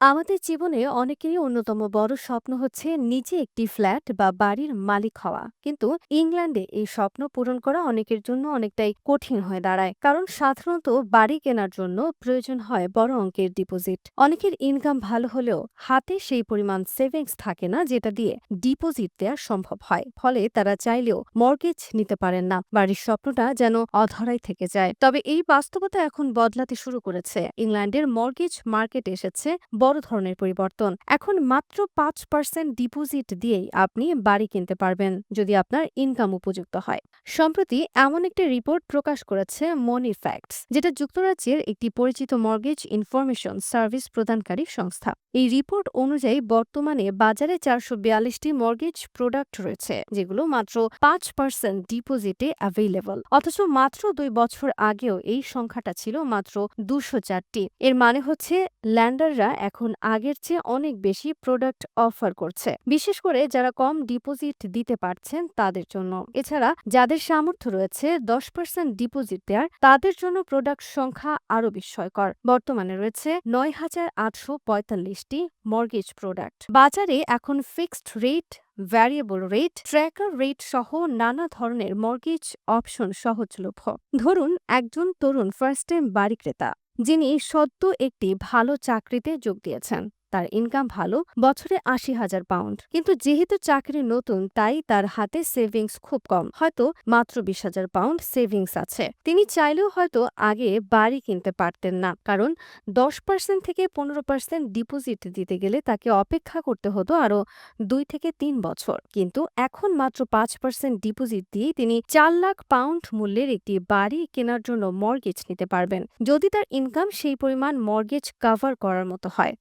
আমাদের জীবনে অনেকেরই অন্যতম বড় স্বপ্ন হচ্ছে নিজে একটি ফ্ল্যাট বা বাড়ির মালিক হওয়া। কিন্তু ইংল্যান্ডে এই স্বপ্ন পূরণ করা অনেকের জন্য অনেকটাই কঠিন হয়ে দাঁড়ায়। কারণ সাধারণত বাড়ি কেনার জন্য প্রয়োজন হয় বড় অঙ্কের ডিপোজিট। অনেকের ইনকাম ভালো হলেও হাতে সেই পরিমাণ সেভিংস থাকে না যেটা দিয়ে ডিপোজিট দেওয়া সম্ভব হয়। ফলে তারা চাইলেও মর্গেজ নিতে পারেন না। বাড়ির স্বপ্নটা যেন অধরাই থেকে যায়। তবে এই বাস্তবতা এখন বদলাতে শুরু করেছে। ইংল্যান্ডের মর্গেজ মার্কেট এসেছে বড় ধরনের পরিবর্তন। এখন মাত্র পাঁচ পার্সেন্ট ডিপোজিট দিয়েই আপনি বাড়ি কিনতে পারবেন, যদি আপনার ইনকাম উপযুক্ত হয়। সম্প্রতি এমন একটি রিপোর্ট প্রকাশ করেছে মনি ফ্যাক্টস যেটা যুক্তরাজ্যের একটি পরিচিত মর্গেজ ইনফরমেশন সার্ভিস প্রদানকারী সংস্থা। এই রিপোর্ট অনুযায়ী বর্তমানে বাজারে চারশো বিয়াল্লিশটি মর্গেজ প্রোডাক্ট রয়েছে, যেগুলো মাত্র পাঁচ পার্সেন্ট ডিপোজিটে অ্যাভেলেবল অথচ মাত্র দুই বছর আগেও এই সংখ্যাটা ছিল মাত্র দুশো চারটি। এর মানে হচ্ছে ল্যান্ডাররা এখন আগের চেয়ে অনেক বেশি প্রোডাক্ট অফার করছে। বিশেষ করে যারা কম ডিপোজিট দিতে পারছেন তাদের জন্য। এছাড়া যাদের সামর্থ্য রয়েছে দশ পার্সেন্ট ডিপোজিট দেওয়ার তাদের জন্য প্রোডাক্ট সংখ্যা আরও বিস্ময়কর। বর্তমানে রয়েছে নয় হাজার আটশো পঁয়তাল্লিশটি মর্গেজ প্রোডাক্ট বাজারে এখন fixed rate variable rate tracker rate সহ নানা ধরনের মর্গেজ অপশন সহজলভ্য। ধরুন, একজন তরুণ ফার্স্ট টাইম বাড়ি ক্রেতা যিনি সদ্য একটি ভালো চাকরিতে যোগ দিয়েছেন। তার ইনকাম ভালো, বছরে আশি হাজার পাউন্ড কিন্তু যেহেতু চাকরি নতুন, তাই তার হাতে সেভিংস খুব কম। হয়তো মাত্র বিশ হাজার পাউন্ড সেভিংস আছে। তিনি চাইলেও হয়তো আগে বাড়ি কিনতে পারতেন না। কারণ দশ পার্সেন্ট থেকে পনেরো পার্সেন্ট ডিপোজিট দিতে গেলে তাকে অপেক্ষা করতে হতো আরও দুই থেকে তিন বছর। কিন্তু এখন মাত্র পাঁচ পার্সেন্ট ডিপোজিট দিয়ে তিনি চার লাখ পাউন্ড মূল্যের একটি বাড়ি কেনার জন্য মর্গেজ নিতে পারবেন। যদি তার ইনকাম সেই পরিমাণ মর্গেজ কাভার করার মতো হয়।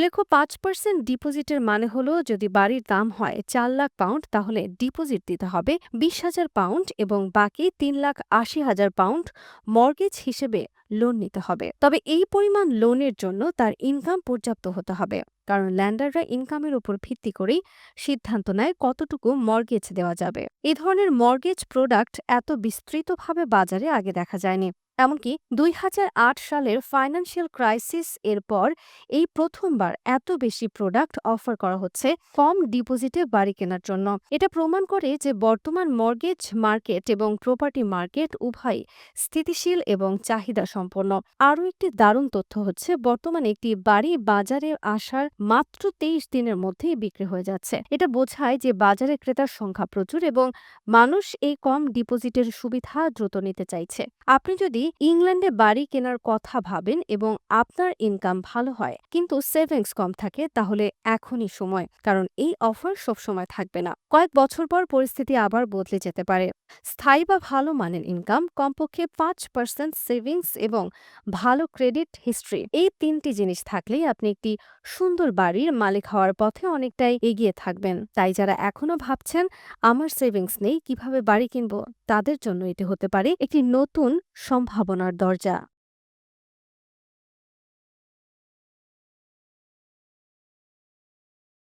উল্লেখ্য, পাঁচ পার্সেন্ট ডিপোজিটের মানে হল যদি বাড়ির দাম হয় চার লাখ পাউন্ড, তাহলে ডিপোজিট দিতে হবে বিশ হাজার পাউন্ড এবং বাকি তিন লাখ আশি হাজার পাউন্ড মর্গেজ হিসেবে লোন নিতে হবে। তবে এই পরিমাণ লোনের জন্য তার ইনকাম পর্যাপ্ত হতে হবে, কারণ ল্যান্ডাররা ইনকামের উপর ভিত্তি করেই সিদ্ধান্ত নেয় কতটুকু মর্গেজ দেওয়া যাবে। এ ধরনের মর্গেজ প্রোডাক্ট এত বিস্তৃতভাবে বাজারে আগে দেখা যায়নি। এমনকি দুই হাজার আট সালের ফাইন্যান্সিয়াল ক্রাইসিস এর পর এই প্রথমবার এত বেশি প্রোডাক্ট অফার করা হচ্ছে কম ডিপোজিটে বাড়ি কেনার জন্য। এটা প্রমাণ করে যে বর্তমান মর্গেজ মার্কেট এবং প্রপার্টি মার্কেট উভয় স্থিতিশীল এবং চাহিদা সম্পন্ন। আরও একটি দারুণ তথ্য হচ্ছে, বর্তমানে একটি বাড়ি বাজারে আসার মাত্র তেইশ দিনের মধ্যেই বিক্রি হয়ে যাচ্ছে। এটা বোঝায় যে বাজারে ক্রেতার সংখ্যা প্রচুর এবং মানুষ এই কম ডিপোজিটের সুবিধা দ্রুত নিতে চাইছে। আপনি যদি ইংল্যান্ডে বাড়ি কেনার কথা ভাবেন এবং আপনার ইনকাম ভালো হয়, কিন্তু সেভিংস কম থাকে, তাহলে এখনই সময়, কারণ এই অফার সবসময় থাকবে না। কয়েক বছর পর পরিস্থিতি আবার বদলে যেতে পারে। স্থায়ী বা ভালো মানের ইনকাম কমপক্ষে পাঁচ পার্সেন্ট সেভিংস এবং ভালো ক্রেডিট হিস্ট্রি এই তিনটি জিনিস থাকলেই আপনি একটি সুন্দর বাড়ির মালিক হওয়ার পথে অনেকটাই এগিয়ে থাকবেন। তাই যারা এখনও ভাবছেন, আমার সেভিংস নেই, কীভাবে বাড়ি কিনবো? তাদের জন্য এটি হতে পারে একটি নতুন সম্ভাবনার দরজা।